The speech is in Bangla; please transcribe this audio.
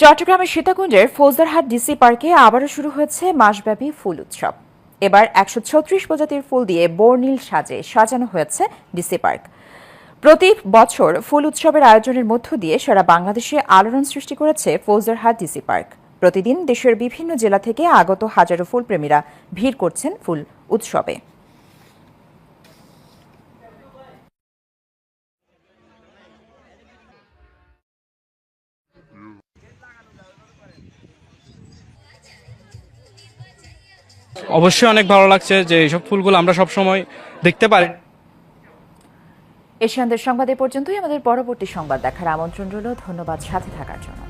চট্টগ্রামের সীতাকুণ্ডের ফৌজদারহাট ডিসি পার্কে আবারও শুরু হয়েছে মাসব্যাপী ফুল উৎসব। এবার একশো ছত্রিশ প্রজাতির ফুল দিয়ে বর্ণিল সাজে সাজানো হয়েছে ডিসি পার্ক। প্রতি বছর ফুল উৎসবের আয়োজনের মধ্য দিয়ে সারা বাংলাদেশে আলোড়ন সৃষ্টি করেছে ফৌজদারহাট ডিসি পার্ক। প্রতিদিন দেশের বিভিন্ন জেলা থেকে আগত হাজারো ফুলপ্রেমীরা ভিড় করছেন ফুল উৎসবে। অবশ্যই অনেক ভালো লাগছে যে এইসব ফুলগুলো আমরা সব সময় দেখতে পারি। এশিয়ানদের সংবাদ পর্যন্তই, আমাদের পরবর্তী সংবাদ দেখার আমন্ত্রণ রইল। ধন্যবাদ সাথে থাকার জন্য।